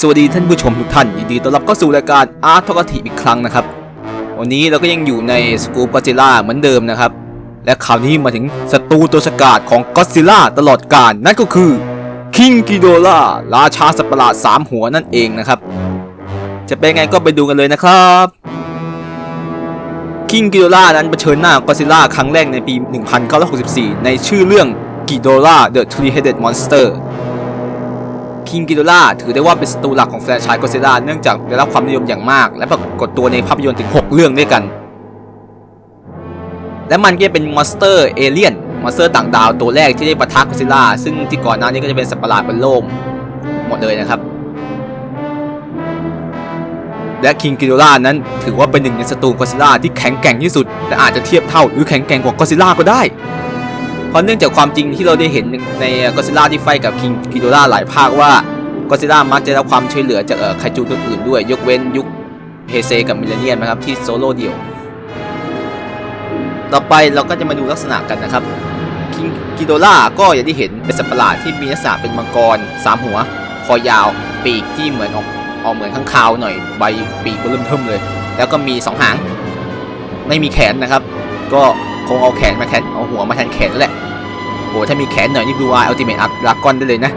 สวัสดีท่านผู้ชมทุกท่านยินดีต้อนรับเข้าสู่รายการอาร์ตทกทีอีกครั้งนะครับ วันนี้เราก็ยังอยู่ในสกูปก็ซิล่าเหมือนเดิมนะครับ และคราวนี้มาถึงศัตรูตัวฉกาจของก็ซิล่าตลอดกาลนั่นก็คือคิงกิโดล่าราชาสัตว์ประหลาดสามหัวนั่นเองนะครับ จะเป็นไงก็ไปดูกันเลยนะครับคิงกิโดล่านั้นเผชิญหน้าก็ซิล่าครั้งแรกในปี 1964 ในชื่อเรื่องกิโดล่า The Three-Headed Monster คิงกิโดล่าถือได้ว่าเป็นศัตรูหลักของแฟรนไชส์ก็ซิล่าเนื่องจากได้รับความนิยมอย่างมาก และปรากฏตัวในภาพยนตร์ถึง 6 เรื่องด้วยกัน และมันก็เป็นมอนสเตอร์เอเลียนมอนสเตอร์ต่างดาวตัวแรกที่ได้ปะทะก็ซิล่าซึ่งที่ก่อนหน้านี้ก็จะเป็นสัตว์ประหลาดบนโลกหมดเลยนะครับ และคิงกิโดล่านั้นถือว่าเป็นหนึ่งในศัตรูก็ซิล่าที่แข็งแกร่งที่สุด และอาจจะเทียบเท่าหรือแข็งแกร่งกว่าก็ซิล่าก็ได้ ราะเนื่องจากความจริงที่เราได้เห็นในก็ซิล่าที่ไฟกับคิงกิโดล่าหลายภาคว่าก็ซิล่ามักจะรับความช่วยเหลือจากเอ่อไคจูตัวอื่นด้วย ยกเว้นยุคเฮเซกับมิเลเนียนนะครับที่โซโล่เดี่ยว ต่อไปเราก็จะมาดูลักษณะกันนะครับคิงกิโดล่าก็อย่างที่เห็นเป็นสัตว์ประหลาดที่มีลักษณะเป็นมังกรสามหัว คอยาว ปีกที่เหมือนออกออกเหมือนข้างคาวหน่อยใบปีกเริ่มเทิมเลย แล้วก็มีสองหาง ไม่มีแขนนะครับ ก็คงเอาแขนมาแทนเอาหัวมาแทนแขนนั่นแหละ ถ้ามีแขนหน่อยนี่ดูว่าอัลติเมทอัพลากอนได้เลยนะ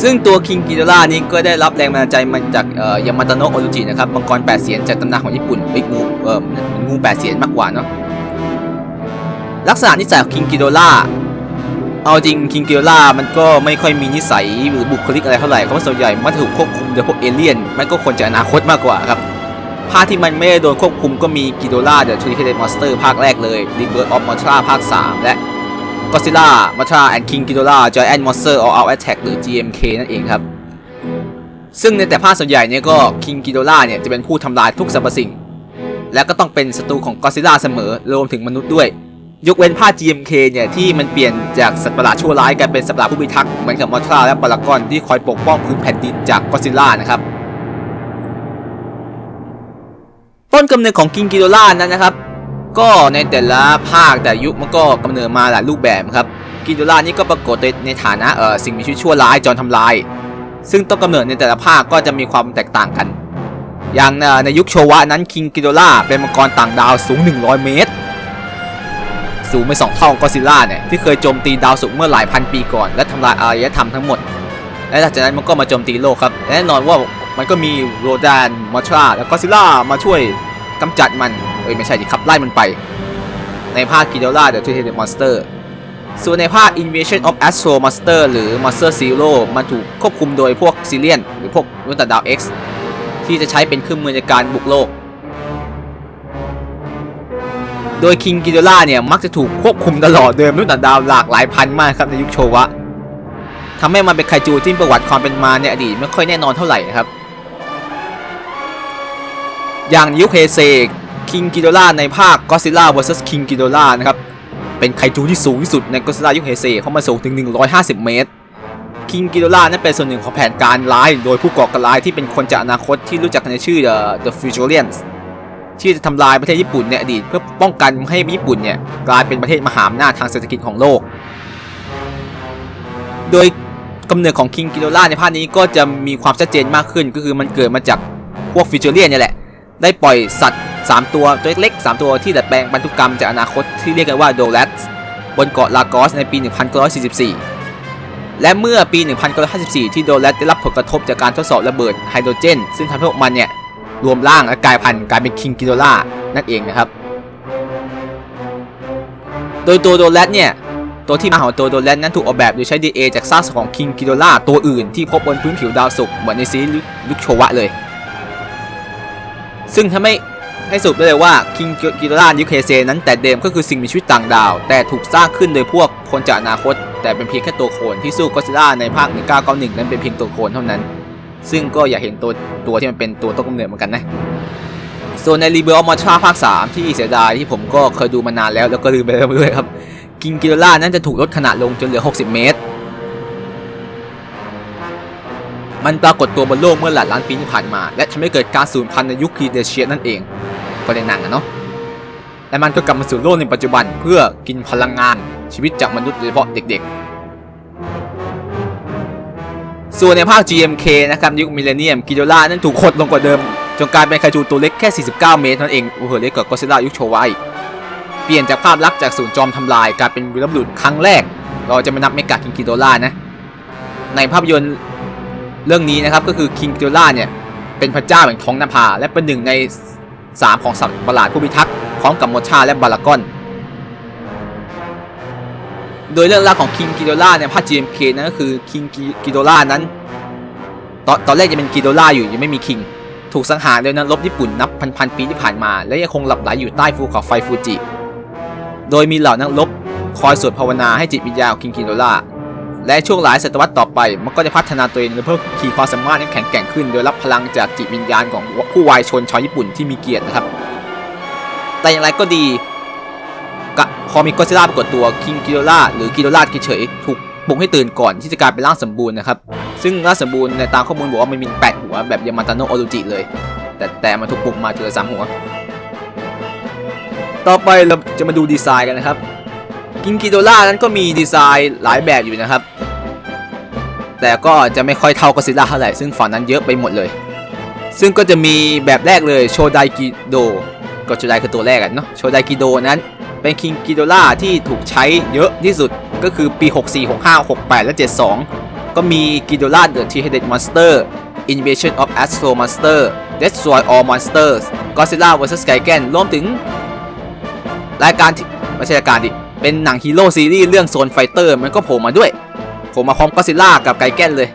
ซึ่งตัวคิงกิโดล่านี้ก็ได้รับแรงบันดาลใจมาจากยามาตโนะโอรุจินะครับมังกรแปดเสียนจากตำนานของญี่ปุ่นไอ้งูเอ่องูแปดเสียนมากกว่าเนาะลักษณะนิสัยของคิงกิโดล่าเอาจริงคิงกิโดล่ามันก็ไม่ค่อยมีนิสัยหรือบุคลิกอะไรเท่าไหร่เพราะส่วนใหญ่มันถูกควบคุมโดยพวกเอเลี่ยนมันก็ควรจะอนาคตมากกว่าครับภาคที่มันไม่ได้โดนควบคุมก็มีกิโดล่าเดอะทรีเ e ดมอนสเตอร์ภาคแรกเลย The Bird of Mothra ภาค 3 และ Godzilla Mothra and King Ghidorah Giant Monster All Out Attack หรือ GMK นั่นเองครับ ซึ่งในแต่ภาคส่วนใหญ่เนี่ยก็ King Ghidorah เนี่ยจะเป็นผู้ทำลายทุกสรรพสิ่ง และก็ต้องเป็นศัตรูของ Godzilla เสมอรวมถึงมนุษย์ด้วย ยกเว้นภาค GMK เนี่ยที่มันเปลี่ยนจากสัตว์ประหลาดชั่วร้ายกลายเป็นสัตว์ประหลาดผู้พิทักษ์เหมือนกับ Mothra และ Paragon ที่คอยปกป้องพื้นแผ่นดินจาก Godzilla นะครับต้นกำเนิดของกิงกิโดล่านั้นนะครับ ก็ในแต่ละภาคแต่ยุคมันก็กำเนิดมาหลายรูปแบบครับกิงกิโดล่านี่ก็ปรากฏในฐานะเออสิ่งมีชีวิตชั่วร้ายจอมทำลาย ซึ่งต้นกำเนิดในแต่ละภาคก็จะมีความแตกต่างกัน อย่างในยุคโชวะนั้นคิงกิโดล่าเป็นมังกรต่างดาวสูง 100 เมตร สูงไปสองเท่าของกอซิล่าเนี่ยที่เคยโจมตีดาวสุกเมื่อหลายพันปีก่อน และทำลายอารยธรรมทั้งหมด และหลังจากนั้นมันก็มาโจมตีโลกครับแน่นอนว่ามันก็มีโรดานมอทราและกอซิล่ามาช่วย กำจัดมัน เอ้ยไม่ใช่ดิขับไล่มันไป ในภาคกิโดล่า The Two-Headed Monster ส่วนในภาค Invasion of Astro Monster หรือ Monster Zero มันถูกควบคุมโดยพวกซีเลียน หรือพวกนุษย์ต่างดาว X ที่จะใช้เป็นเครื่องมือในการบุกโลก โดย King Ghidorah เนี่ย มักจะถูกควบคุมตลอดโดยมนุษย์ต่างดาวหลากหลายพันมากครับในยุคโชวะทำให้มันเป็นไคจูที่ประวัติความเป็นมาในอดีตไม่ค่อยแน่นอนเท่าไหร่นะครับ อย่างยุคเฮเซคิงกิโดล่าในภาค Godzilla vs King Ghidorah นะครับ เป็นไคจูที่สูงที่สุดใน Godzilla ยุคเฮเซเขาะมาสูงถึง 150 เมตรคิงกิโดล่านั้นเป็นส่วนหนึ่งของแผนการร้าย โดยผู้ก่อการร้ายที่เป็นคนจากอนาคตที่รู้จักในชื่อ The, The Futurians ที่จะทำลายประเทศญี่ปุ่นในอดีต เพื่อป้องกันไม่ให้ญี่ปุ่นเนี่ยกลายเป็นประเทศมหาอำนาจทางเศรษฐกิจของโลก โดยกำเนิดของคิงกิโดล่าในภาคนี้ก็จะมีความชัดเจนมากขึ้นก็คือมันเกิดมาจากพวกฟิวเจอเรียนเนี่ยแหละ ได้ปล่อยสัตว์ 3 ตัวตัวเล็กๆ3ตัวที่ดัดแปลงพันธุกกรรมจากอนาคตที่เรียกกันว่าโดแลตบนเกาะลากอสในปี 1944 และเมื่อปี 1954 ที่โดแลตได้รับผลกระทบจากการทดสอบระเบิดไฮโดรเจน ซึ่งทำให้พวกมันเนี่ยรวมร่างและกลายพันธุ์กลายเป็นคิงกิโดล่านั่นเองนะครับ โดยตัวโดแลตเนี่ยตัวที่มาของตัวโดแลตนั้นถูกออกแบบโดยใช้ DNA จากซากของคิงกิโดล่าตัวอื่นที่พบบนพื้นผิวดาวศุกร์เหมือนในซีรีส์ยุคโชวะเลย ซึ่งทำให้ให้สรุปได้เลยว่าคิงกิโดล่ายุคเฮเซนั้นแต่เดิมก็คือสิ่งมีชีวิตต่างดาว แต่ถูกสร้างขึ้นโดยพวกคนจากอนาคต แต่เป็นเพียงแค่ตัวโคลนที่สู้ก็ซิล่าในภาค 1991 นั้นเป็นเพียงตัวโคลนเท่านั้น ซึ่งก็อยากเห็นตัวตัวที่มันเป็นตัวต้นกำเนิดเหมือนกันนะส่วนใน r e b u i l of Mothra ภาค 3 ที่เสียดายที่ผมก็เคยดูมานานแล้วแล้วก็ลืมไปแล้วด้วยครับ กิงกิโดล่านั้นจะถูกลดขนาดลงจนเหลือ 60 เมตร มันปรากฏตัวบนโลกเมื่อหลายล้านปีที่ผ่านมา และทำให้เกิดการสูญพันธุ์ในยุคครีเดเชียนั่นเอง ก็ในหนังอะเนาะและมันก็กลับมาสู่โลกในปัจจุบันเพื่อกินพลังงานชีวิตจากมนุษย์โดยเฉพาะเด็กๆ ส่วนในภาค GMK นะครับยุคมิเลเนียมกิโดล่านั้นถูกขดลงกว่าเดิม จนกลายเป็นไคจูตัวเล็กแค่ 49 เมตรนั้นเองโอ้โหเล็กกว่ากอซิล่ายุคโชวาอีกเปลี่ยนจากภาพลักษณ์จากศูนย์จอมทำลายกลายเป็นวีรบุรุษครั้งแรก เราจะไม่นับเมกาคิงกิโดล่านะ ในภาพยนตร์ เรื่องนี้นะครับก็คือคิงกิโดล่าเนี่ยเป็นพระเจ้าแห่งท้องนภาและเป็นหนึ่งใน3ของสัตว์ประหลาดผู้พิทักษ์พร้อมกับโมชาและบารากอน โดยเรื่องราวของคิงกิโดล่าในภาค GMK นั้นก็คือคิงกิโดล่านั้นตอนตอนแรกจะเป็นกิโดล่าอยู่ยังไม่มีคิง ถูกสังหารโดยนักรบญี่ปุ่นนับพันๆปีที่ผ่านมา และยังคงหลับไหลอยู่ใต้ภูเขาไฟฟูจิ โดยมีเหล่านักรบคอยสวดภาวนาให้จิตวิญญาณของคิงกิโดล่า และช่วงหลายศตวรรษต่อไป มันก็จะพัฒนาตัวเองและเพิ่มขีดความสามารถให้แข็งแกร่งขึ้น โดยรับพลังจากจิตวิญญาณของผู้วายชนชาวญี่ปุ่นที่มีเกียรตินะครับ แต่อย่างไรก็ดีกพอมีก็ซิล่าปรากฏตัวคิงกิโดล่าหรือกิโดล่าเฉยถูกปลุกให้ตื่นก่อนที่จะกลายเป็นร่างสมบูรณ์นะครับ ซึ่งร่างสมบูรณ์ในตามข้อมูลบอกว่ามันมีแปดหัวแบบยามาตาโนะโอรุจิเลย แต่แต่มันถูกปลุกมาเจอสามหัว ต่อไปเราจะมาดูดีไซน์กันนะครับ กิงกิโดล่านั้นก็มีดีไซน์หลายแบบอยู่นะครับ แต่ก็จะไม่ค่อยเท่าก็ซิล่าเท่าไหร่ ซึ่งฝั่งนั้นเยอะไปหมดเลย ซึ่งก็จะมีแบบแรกเลยโชไดกิโดก็โชไดคือตัวแรกอะเนาะโชไดกิโดนั้นเป็นคิงกิโดล่าที่ถูกใช้เยอะที่สุดก็คือปี 64 65 68 และ 72 ก็มีกิโดล่า The Three-Headed Monster Invasion of Astro Monster Destroy All Monsters Godzilla vs. Gigan รวมถึง รายการที่ไม่ใช่รายการดิ เป็นหนังฮีโร่ซีรีส์เรื่องโซนไฟเตอร์มันก็โผล่มาด้วยโผล่มาพร้อมก็ซิล่ากับไกแกนเลย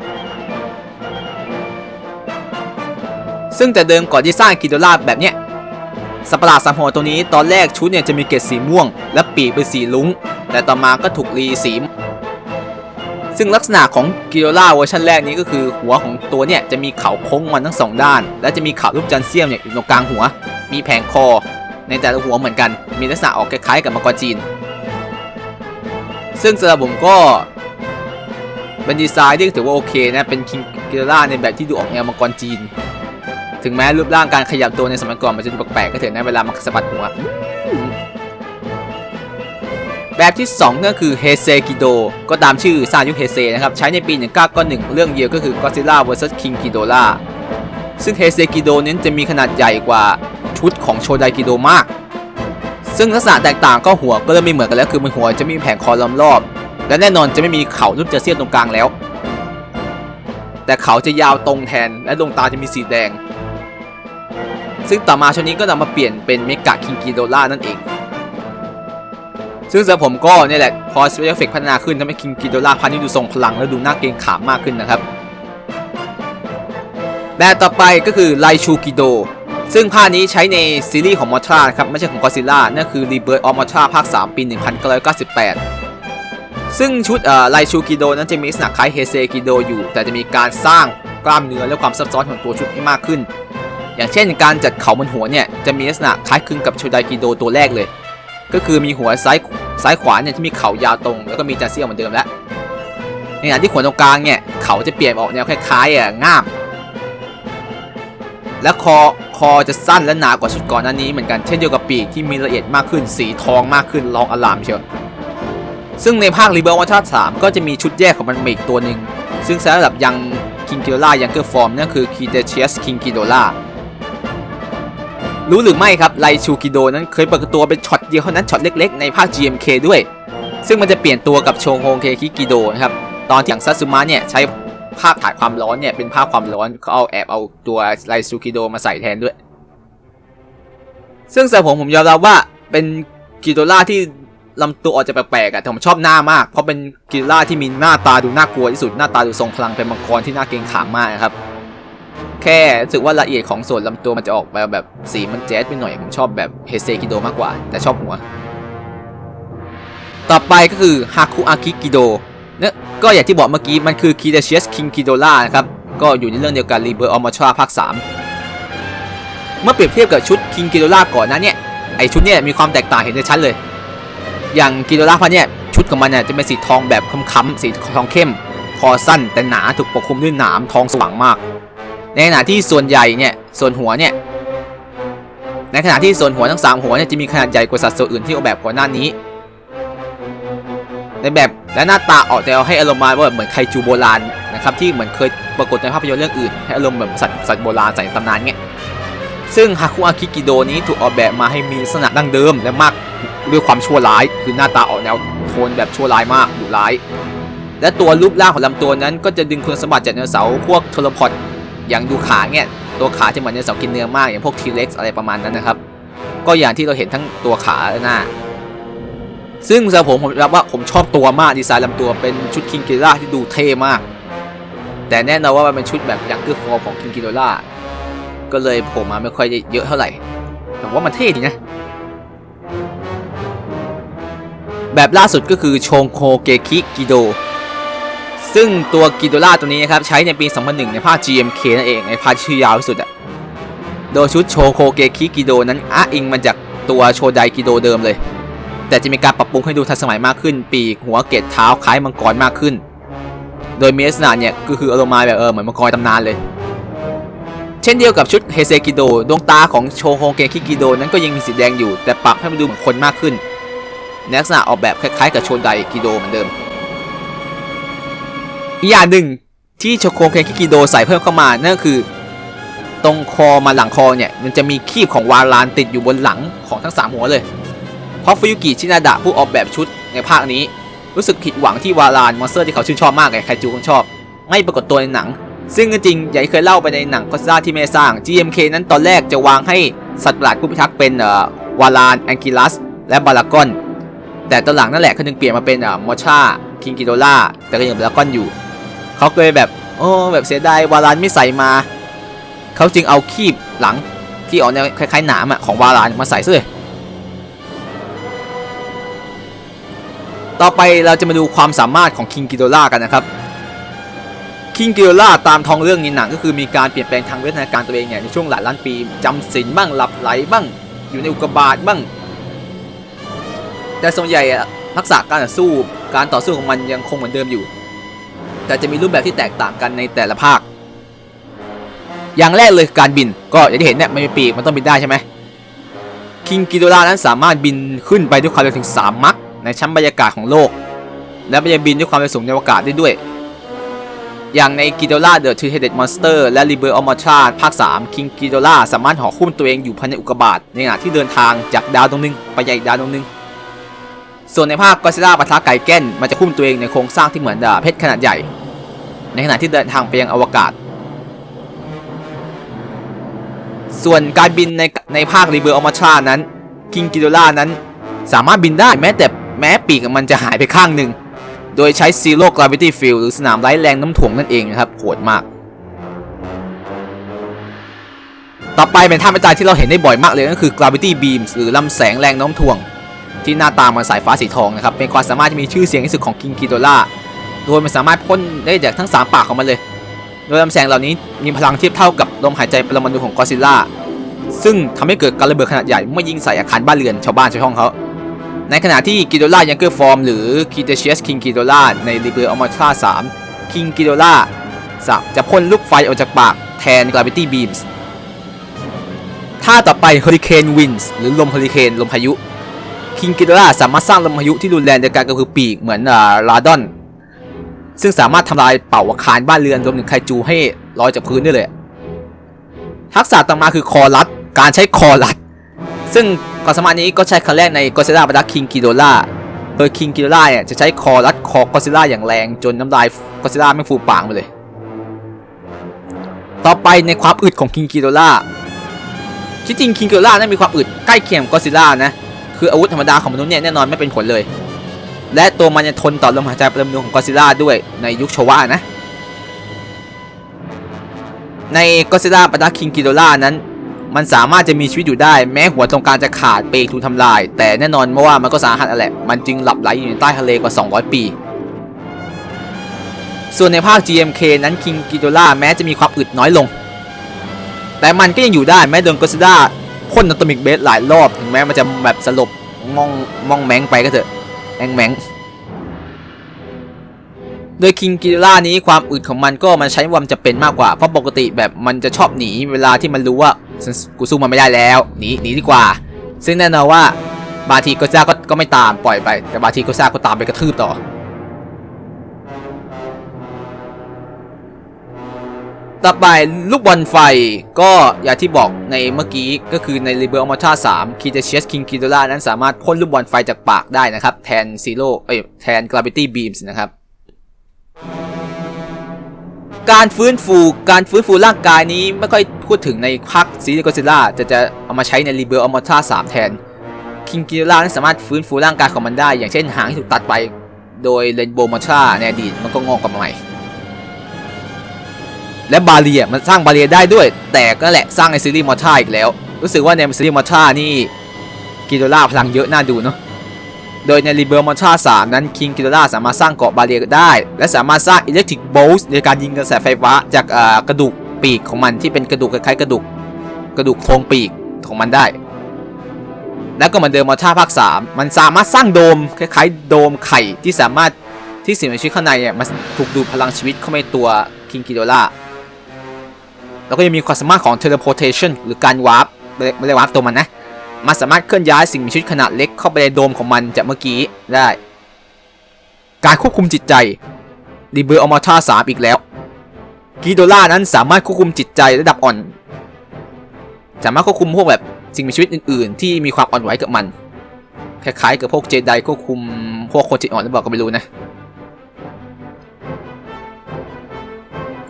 ซึ่งแต่เดิมก่อนที่สร้างกิโดล่าแบบเนี้ยสัตว์ประหลาดสามหัวตัวนี้ตอนแรกชุดเนี่ยจะมีเกล็ดสีม่วง และปีกเป็นสีลุ้ง แต่ต่อมาก็ถูกรีสีซึ่งลักษณะของกิโดล่าเวอร์ชันแรกนี้ก็คือหัวของตัวเนี่ยจะมีเขาโค้งมันทั้งสองด้าน และจะมีเขารูปจันเซียมเนี่ยอยู่ตรงกลางหัว มีแผงคอ ในแต่ละหัวเหมือนกัน มีลักษณะออกคล้ายๆกับมังกรจีน ซึ่งสำหรับผมก็เป็นดีไซน์ที่ถือว่าโอเคนะ เป็นคิงกิโดล่าในแบบที่ดูออกแนวมังกรจีน ถึงแม้รูปร่างการขยับตัวในสมัยก่อนมันจะดูแปลกๆก็เถอะนะเวลามันสะบัดหัว แบบที่ 2 ก็คือเฮเซกิโดก็ตามชื่อซายุเฮเซนะครับ ใช้ในปี 1991 เรื่องเดียวก็คือ Godzilla vs King Ghidorah ซึ่งเฮเซกิโดนั้นจะมีขนาดใหญ่กว่าชุดของโชไดกิโดมาก ซึ่งลักษณะแตกต่างก็หัวก็เริ่มไม่เหมือนกันแล้วคือมันหัวจะมีแผงคอล้อมรอบ และแน่นอนจะไม่มีเขารูปจะเสียนตรงกลางแล้ว แต่เขาจะยาวตรงแทนและดวงตาจะมีสีแดง ซึ่งต่อมาชุดนี้ก็นำมาเปลี่ยนเป็นเมกะคิงกิโดล่านั่นเอง ซึ่งสำหรับผมก็เนี่ยแหละพอสเปเชียลเฟกพัฒนาขึ้นทำให้คิงกิโดล่าพันนี้ดูทรงพลังและดูน่าเกรงขามมากขึ้นนะครับแบบต่อไปก็คือไลชูกิโด ซึ่งภาคนี้ใช้ในซีรีส์ของมอทราครับไม่ใช่ของกอซิล่านั่นคือ Rebirth of Mothra ภาค 3 ปี 1998 ซึ่งชุดไลชูกิโดนั้นจะมีลักษณะคล้ายเฮเซกิโดอยู่ แต่จะมีการสร้างกล้ามเนื้อและความซับซ้อนของตัวชุดให้มากขึ้น อย่างเช่นการจัดเขาบนหัวเนี่ยจะมีลักษณะคล้ายคลึงกับโชไดกิโดตัวแรกเลย ก็คือมีหัวซ้ายซ้ายขวาเนี่ยที่มีเขายาวตรง แล้วก็มีจานเซียเหมือนเดิมแล้วในขณะที่หัวตรงกลางเนี่ยเขาจะเปลี่ยนออกแนวคล้ายๆอะง่าม และคอคอจะสั้นและหนากว่าชุดก่อนหน้านี้เหมือนกันเช่นเดียวกับปีกที่มีละเอียดมากขึ้นสีทองมากขึ้นลองอลามเชียวซึ่งในภาครีเบิร์วัชสามก็จะมีชุดแยกของมันมาอีกตัวหนึ่งซึ่งใช้ระดับยังคิงกิโดล่ายังเกอร์ฟอร์มนั่นคือคีเดเชียสคิงกิโดล่ารู้หรือไม่ครับไลชูกิโดนั้นเคยปรากฏตัวเป็นช็อตเดียวเท่านั้นช็อตเล็กๆในภาค GMK ด้วย ซึ่งมันจะเปลี่ยนตัวกับโชงโฮงเคคิกิโดนะครับตอนที่อย่างซัตสึมะเนี่ยใช้ ภาพถ่ายความร้อนเนี่ยเป็นภาพความร้อนเขาเอาแอบเอาตัวไลซูกิโดมาใส่แทนด้วย ซึ่งสำหรับผมผมยอมรับว่าเป็นกิโดล่าที่ลำตัวออกจะแปลกๆอะแต่ผมชอบหน้ามาก เพราะเป็นกิโดล่าที่มีหน้าตาดูน่ากลัวที่สุดหน้าตาดูทรงพลังเป็นมังกรที่น่าเกรงขามมากนะครับแค่รู้สึกว่าละเอียดของส่วนลำตัวมันจะออกมาแบบสีมันแจ๊ดไปหน่อยผมชอบแบบเฮเซกิโดมากกว่า แต่ชอบหัว ต่อไปก็คือฮาคุอากิกิโด เนี่ยก็อย่างที่บอกเมื่อกี้มันคือ k i d a c h i u s King Ghidorah นะครับ ก็อยู่ในเรื่องเดียวกัน Rebirth of Mothra ภาค 3 เมื่อเปรียบเทียบกับชุด King Ghidorah ก่อนหนะเนี่ยไอชุดเนี่ยมีความแตกต่างเห็นได้ชัดเลย อย่าง Ghidorah ภาคเนี่ยชุดของมันเนี่ยจะเป็นสีทองแบบค้ำๆสีทองเข้ม คอสั้นแต่หนาถูกปกคลุมด้วยหนามทองสว่างมาก ในขณะที่ส่วนใหญ่เนี่ยส่วนหัวเนี่ยในขณะที่ส่วนหัวทั้งสามหัวเนี่ยจะมีขนาดใหญ่กว่าสัตว์ตัวอื่นที่ออกแบบก่อนหน้านี้ ในแบบและหน้าตาออกแต่เอาให้อารมณ์มาว่าเหมือนไคจูโบราณนะครับที่เหมือนเคยปรากฏในภาพยนตร์เรื่องอื่น ให้อารมณ์แบบสัตว์สัตว์โบราณสัตว์ตำนานเงี้ยซึ่งฮาคุอาคิกิโดนี้ถูกออกแบบมาให้มีลักษณะดั้งเดิมและมากด้วยความชั่วร้าย คือหน้าตาออกแนวโทนแบบชั่วร้ายมากดุร้าย และตัวรูปร่างของลำตัวนั้นก็จะดึงคุณสมบัติจากไดโนเสาร์พวกโทรพอดอย่างดูขาเนี่ยตัวขาจะเหมือนไดโนเสาร์กินเนื้อมากอย่างพวกทีเร็กซ์อะไรประมาณนั้นนะครับ ก็อย่างที่เราเห็นทั้งตัวขาและหน้า ซึ่งสำหรับผมผมรับว่าผมชอบตัวมากดีไซน์ลำตัวเป็นชุดคิงกิล่าที่ดูเท่มาก แต่แน่นอนว่ามันเป็นชุดแบบยังเกอร์ฟอร์ของคิงกิล่าก็เลยผมมาไม่ค่อยเยอะเท่าไหร่แต่ว่ามันเท่ดีนะ แบบล่าสุดก็คือโชงโคเกคิกิโด ซึ่งตัวกิโดล่าตัวนี้นะครับ ใช้ในปี 2001 ในภาค GMK นั่นเอง ในภาคชื่อยาวที่สุดอะโดยชุดโชโคเกคิกิโดนั้นอ้างอิงมาจากตัวโชไดกิโดเดิมเลย แต่จะมีการปรับปรุงให้ดูทันสมัยมากขึ้น ปีกหัวเกตเท้าคล้ายมังกรมากขึ้น โดยมีลักษณะเนี่ยก็คืออารมณ์มาแบบเออเหมือนมังกรตำนานเลย เช่นเดียวกับชุดเฮเซกิโดดวงตาของโชโฮเกคิกิโดนั้นก็ยังมีสีแดงอยู่ แต่ปรับให้มันดูเหมือนคนมากขึ้นในลักษณะออกแบบคล้ายๆกับโชไดกิโดเหมือนเดิม อีกอย่างหนึ่งที่โชโคเกคิกิโดใส่เพิ่มเข้ามานั่นก็คือ ตรงคอมาหลังคอเนี่ย มันจะมีคีบของวาลานติดอยู่บนหลังของทั้งสามหัวเลย ราะฟุยุกิชินาดะผู้ออกแบบชุดในภาคนี้ รู้สึกผิดหวังที่วาลานมอนสเตอร์ที่เขาชื่นชอบมากไงใครจูคงชอบ ไม่ปรากฏตัวในหนัง ซึ่งจริงๆอย่างที่เคยเล่าไปในหนังก็ซ่าที่ไม่ได้สร้าง GMK นั้นตอนแรกจะวางให้สัตว์ประหลาดผู้พิทักษ์เป็นวาลานแองกิลัสและบารากอนแต่ตอนหลังนั่นแหละเขาถึงเปลี่ยนมาเป็นมอชาคิงกิโดล่าแต่ก็ยังบารากอนอยู่ เขาเลยแบบโอ้แบบเสียดายวาลานไม่ใส่มา เขาจึงเอาคีบหลังที่ออกแนวคล้ายๆหนามของวาลานมาใส่ซะเลย ต่อไปเราจะมาดูความสามารถของคิงกิโดล่ากันนะครับคิงกิโดล่าตามท้องเรื่องในหนังก็คือมีการเปลี่ยนแปลงทางวิทยาการตัวเองเนี่ยในช่วงหลายล้านปีจำศีลบ้างหลับไหลบ้าง อยู่ในอุกกาบาตบ้าง แต่ส่วนใหญ่ทักษะการต่อสู้การต่อสู้ของมันยังคงเหมือนเดิมอยู่ แต่จะมีรูปแบบที่แตกต่างกันในแต่ละภาค อย่างแรกเลยการบินก็อย่างที่เห็นเนี่ยมันมีปีกมันต้องบินได้ใช่ไหมคิงกิโดล่านั้นสามารถบินขึ้นไปด้วยความเร็วถึง 3 มัค ในชั้นบรรยากาศของโลก และมันยังบินด้วยความเร็วสูงในอวกาศได้ด้วย อย่างในกิโดล่าเดอะทูเฮเด d มอนสเตอร์และ r ีเบอร์ออมชาภาค 3 คิงกิโดล่าสามารถห่อหุ้มตัวเองอยู่ภายในอุกกาบาตในขณะที่เดินทางจากดาวดวงหนึ่งไปยังอีกดาวดวงหนึ่งส่วนในภาคก็ซิล่าปะทะไก่แก้นมันจะคุ้มตัวเองในโครงสร้างที่เหมือนดาเพชรขนาดใหญ่ ในขณะที่เดินทางไปยังอวกาศส่วนการบินในในภาครีเบอร์ออมชานั้น คิงกิโดล่านั้น สามารถบินได้แม้แต่ แม้ปีกมันจะหายไปข้างหนึ่ง โดยใช้ Zero Gravity Field หรือสนามไร้แรงน้ำถ่วงนั่นเองนะครับโหดมาก ต่อไปเป็นท่าไม่ตายที่เราเห็นได้บ่อยมากเลยก็คือ Gravity Beams หรือลำแสงแรงน้มถ่วง ที่หน้าตาเหมันสายฟ้าสีทองนะครับ เป็นความสามารถที่มีชื่อเสียงที่สุดของคิงกิโดล่าโดยมันสามารถพ่นได้จากทั้ง 3 ปากของมันเลย โดยลำแสงเหล่านี้มีพลังเทียบเท่ากับลมหายใจปรมาณูของกอซิลล่าซึ่งทำให้เกิดการระเบิดขนาดใหญ่เมื่อยิงใส่อาคารบ้านเรือนชาวบ้านชาวช่องเขา ในขณะที่กิโดล่ายังเกอร์ฟอร์มหรือคิเตเชียสคิงกิโดล่าในรีเบอร์ออมาทรา3คิงกิโดล่าจะพ่นลูกไฟออกจากปากแทน Gravity Beams ท่าต่อไป Hurricane Winds หรือลมเฮอริเคนลมพายุคิงกิโดล่าสามารถสร้างลมพายุที่รุนแรงโดยการกระพือปีกเหมือนลาดอน ซึ่งสามารถทำลายเป่าอาคารบ้านเรือนรวมถึงไคจูให้ลอยจากพื้นได้เลย ทักษะต่อมาคือคอรัดการใช้คอรัด ซึ่ง ความสามารถนี้ก็ใช้ครั้งแรกในก o ซิล่าปะทะคิงกิโดล่าโดยคิงกิโดล่าเนี่ยจะใช้คอรัดคอก o ซิล่าอย่างแรงจนน้ำลายก o ซิล่าไม่ฟูปากไปเลย ต่อไปในความอึดของคิงกิโดล่าที่จริงคิงกิโดล่านั้นมีความอึดใกล้เคียงกับก o ซิล่านะคืออาวุธธรรมดาของมนุษย์เนี่ยแน่นอนไม่เป็นผลเลย และตัวมันยังทนต่อลมหายใจประจำตัวของกอซิล่าด้วยในยุคโชวะนะในกอซิล่าปะทะคิงกิโดล่านั้น มันสามารถจะมีชีวิตอยู่ได้แม้หัวตรงกลางจะขาดเปกถูกทำลาย แต่แน่นอนเมื่อว่ามันก็สาหัสแหละ มันจึงหลับไหลอยู่ในใต้ทะเลกว่า 200 ปี ส่วนในภาค GMK นั้นคิงกิโดล่าแม้จะมีความอึดน้อยลง แต่มันก็ยังอยู่ได้แม้โดนกอซิล่าพ่นอัตมิกเบสหลายรอบถึงแม้มันจะแบบสลบมองมองแมงไปก็เถอะแมงแมงโดยคิงกิล่านี้ความอึดของมันก็มันใช้ความจะเป็นมากกว่า เพราะปกติแบบมันจะชอบหนีเวลาที่มันรู้ว่า กูสู้มันไม่ได้แล้วหนีหนีดีกว่า ซึ่งแน่นอนว่าบางทีก็ซ่าก็ก็ไม่ตามปล่อยไป แต่บางทีก็ซ่าก็ตามไปกระทืบต่อ ต่อไปลูกบอลไฟก็อย่างที่บอกในเมื่อกี้ก็คือใน r e b e l m a t a 3 k i t a c h i u s King g i d o l a นั้นสามารถพ่นลูกบอลไฟจากปากได้นะครับ แทน Zero เอ้ยแทน Gravity Beams นะครับ การฟื้นฟูการฟื้นฟูร่างกายนี้ไม่ค่อยพูดถึงในภาคซีรีส์ก็ซิล่าจะจะเอามาใช้ใน r e b e l m a t a 3แทน King g i d o l a นั้นสามารถฟื้นฟูร่างกายของมันได้ อย่างเช่นหางที่ถูกตัดไป โดย Rainbow m a t a ในอดีตมันก็งอกกลับมาใหม่และบาเรียมันสร้างบาเรียได้ด้วย แต่ก็แหละสร้างในซีรีส์มอท่าอีกแล้ว รู้สึกว่าในซีรีส์มอท่านี่กิโดล่าพลังเยอะน่าดูเนาะ โดยในรีเบลมอท่า3นั้นคิงกิโดล่าสามารถสร้างเกาะบาเรียได้ และสามารถสร้างอิเล็กทริกโบลส์ในการยิงกระแสไฟฟ้าจากกระดูกปีกของมันที่เป็นกระดูกคล้ายๆกระดูกกระดูกโครงปีกของมันได้ แล้วก็เหมือนเดิมมอท่าภาค 3 มันสามารถสร้างโดมคล้ายๆ โดมไข่ที่สามารถที่สิ่งมีชีวิตข้างในอะมันถูกดูดพลังชีวิตเข้าไปในตัวคิงกิโดล่าแล้วก็ยังมีความสามารถของ teleportation หรือการวาร์ปไม่ได้วาร์ปตัวมันนะ มันสามารถเคลื่อนย้ายสิ่งมีชีวิตขนาดเล็กเข้าไปในโดมของมันจากเมื่อกี้ได้ การควบคุมจิตใจรีเบอร์อมอท่า3อีกแล้วกีโดล่านั้นสามารถควบคุมจิตใจระดับอ่อน สามารถควบคุมพวกแบบสิ่งมีชีวิตอื่น ๆ ที่มีความอ่อนไหวกับมัน คล้ายๆกับพวกเจไดควบคุมพวกคนจิตอ่อนหรือเปล่าก็ไม่รู้นะ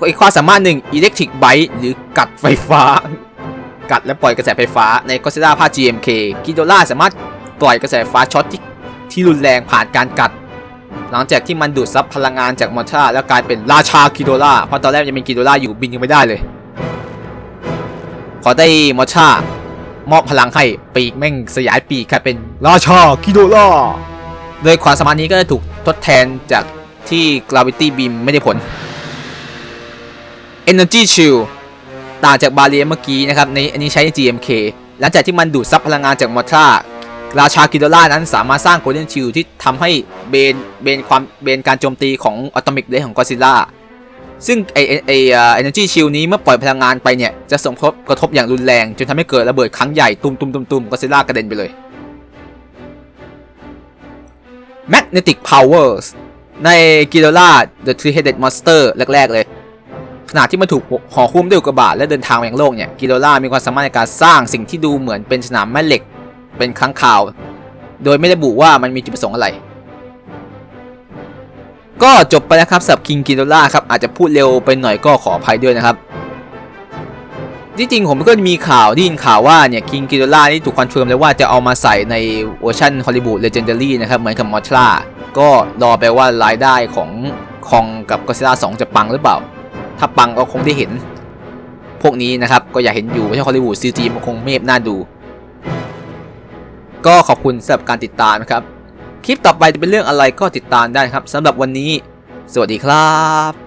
อีกความสามารถหนึ่ง Electric Bite หรือกัดไฟฟ้า กัดและปล่อยกระแสไฟฟ้าใน Godzilla ภา GMK กิโดล่าสามารถปล่อยกระแสไฟฟ้าช็อตที่ที่รุนแรงผ่านการกัด หลังจากที่มันดูดซับพลังงานจากมอท่าแล้วกลายเป็นราชากิโดล่าเพราะตอนแรกยังเป็นกิโดล่าอยู่บินยังไม่ได้เลยพอได้มอท่ามอบพลังให้ปีกแม่งสยายปีกกลายเป็นราชากิโดล่าโดยความสามารถนี้ก็จะถูกทดแทนจากที่ Gravity Beam ไม่ได้ผล Energy Shield ต่างจากบาเรียเมื่อกี้นะครับในอันนี้ใช้ใน GMK หลังจากที่มันดูดซับพลังงานจากมอท่าราชากิโดล่านั้นสามารถสร้าง Golden Shield ที่ทำให้เบนเบนความเบนการโจมตีของอะตอมิกเ y ของกอซิล่าซึ่งไอไอไอเอ่อ Energy Shield นี้เมื่อปล่อยพลังงานไปเนี่ย จะส่งผลกระทบอย่างรุนแรง จนทำให้เกิดระเบิดครั้งใหญ่ ตุมตุมตุมตุมกอซิล่ากระเด็นไปเลย Magnetic Powers ใน g i d o l a The Three-Headed Monster แรก ๆ เลย ขณะที่มันถูกห่อหุ้มด้วยอุกกาบาตและเดินทางมายังโลกเนี่ยกิโดล่ามีความสามารถในการสร้างสิ่งที่ดูเหมือนเป็นสนามแม่เหล็กเป็นครั้งข่าว โดยไม่ได้บุว่ามันมีจุดประสงค์อะไร ก็จบไปแล้วครับสำหรับคิงกิโดล่าครับอาจจะพูดเร็วไปหน่อยก็ขออภัยด้วยนะครับที่จริงผมก็มีข่าวได้ยินข่าวว่าเนี่ยคิงกิโดล่านี่ถูกคอนเฟิร์มแล้วว่าจะเอามาใส่ในเวอร์ชันฮอลลีวูดเลเจนดารี่นะครับเหมือนกับมอทราก็รอไปว่ารายได้ของคองกับก็ซิล่า2จะปังหรือเปล่า ถ้าปังก็คงได้เห็น พวกนี้นะครับก็อยากเห็นอยู่ไม่ใช่ฮอลลีวูดซีจีมันคงเมฟน่าดู ก็ขอบคุณสำหรับการติดตามนะครับ คลิปต่อไปจะเป็นเรื่องอะไรก็ติดตามได้ครับสำหรับวันนี้ สวัสดีครับ